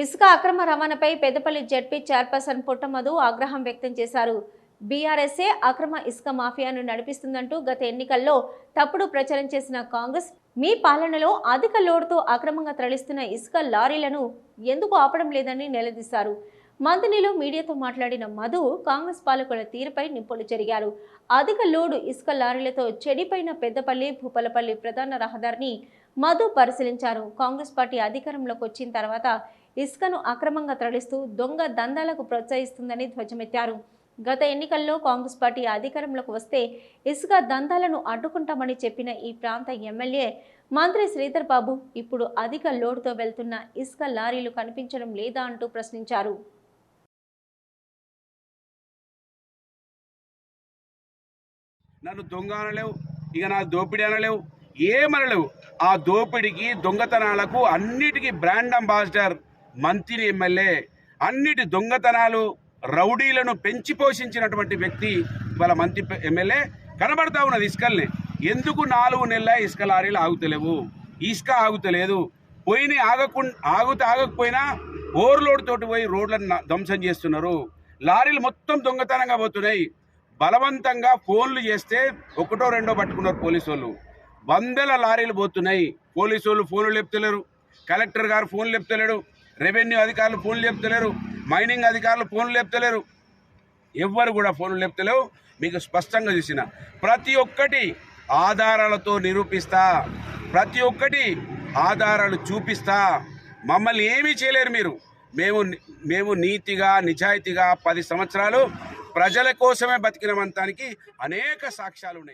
ఇసుక అక్రమ రవాణాపై పెద్దపల్లి జడ్పీ చైర్పర్సన్ పుట్టమధు ఆగ్రహం వ్యక్తం చేశారు. బీఆర్ఎస్ఏ అక్రమ ఇసుక మాఫియాను నడిపిస్తుందంటూ గత ఎన్నికల్లో తప్పుడు ప్రచారం చేసిన కాంగ్రెస్ మీ పాలనలో అధిక లోడుతో అక్రమంగా తరలిస్తున్న ఇసుక లారీలను ఎందుకు ఆపడం లేదని నిలదీశారు. మందినిలో మీడియాతో మాట్లాడిన మధు కాంగ్రెస్ పాలకుల తీరుపై నిప్పులు జరిగారు. అధిక లోడు ఇసుక లారీలతో చెడిపోయిన పెద్దపల్లి భూపాలపల్లి ప్రధాన రహదారిని మధు పరిశీలించారు. కాంగ్రెస్ పార్టీ అధికారంలోకి వచ్చిన తర్వాత ఇసుకను అక్రమంగా తరలిస్తూ దొంగ దందాలకు ప్రోత్సహిస్తుందని ధ్వజమెత్తారు. గత ఎన్నికల్లో కాంగ్రెస్ పార్టీ అధికారంలోకి వస్తే ఇసుక దందాలను అడ్డుకుంటామని చెప్పిన ఈ ప్రాంత ఎమ్మెల్యే మంత్రి శ్రీధర్ బాబు ఇప్పుడు అధిక లోడుతో వెళ్తున్న ఇసుక లారీలు కనిపించడం లేదా అంటూ ప్రశ్నించారు. నన్ను దొంగ అనలేవు ఇక నా దోపిడీ అనలేవు ఏమనలేవు ఆ దోపిడీకి దొంగతనాలకు అన్నిటికీ బ్రాండ్ అంబాసిడర్. మంత్రి ఎమ్మెల్యే అన్నిటి దొంగతనాలు రౌడీలను పెంచి పోషించినటువంటి వ్యక్తి వాళ్ళ మంత్రి ఎమ్మెల్యే. కనబడతా ఉన్నది ఇసుకల్ని ఎందుకు నాలుగు నెలల ఇసుక లారీలు ఆగుతలేవు? ఇసుక ఆగుతలేదు. పోయిన ఆగకుండా ఆగుతే ఆగకపోయినా ఓవర్లోడ్ తోటి పోయి రోడ్లను ధ్వంసం చేస్తున్నారు. లారీలు మొత్తం దొంగతనంగా పోతున్నాయి. బలవంతంగా ఫోన్లు చేస్తే ఒకటో రెండో పట్టుకున్నారు పోలీసు వాళ్ళు వందల లారీలు పోతున్నాయి. పోలీసు వాళ్ళు ఫోన్లు లేపుతలేరు. కలెక్టర్ గారు ఫోన్లు లేపుతలేడు రెవెన్యూ అధికారులు ఫోన్లు లేపుతలేరు మైనింగ్ అధికారులు ఫోన్లు లేపుతలేరు. ఎవ్వరు కూడా ఫోన్లు లేపుతలేవు మీకు స్పష్టంగా చూసిన. ప్రతి ఒక్కటి ఆధారాలతో నిరూపిస్తా ప్రతి ఒక్కటి ఆధారాలు చూపిస్తా. మమ్మల్ని ఏమీ చేయలేరు మీరు. మేము మేము నీతిగా నిజాయితీగా పది సంవత్సరాలు ప్రజల కోసమే బతికినవంతానికి అనేక సాక్ష్యాలు ఉన్నాయి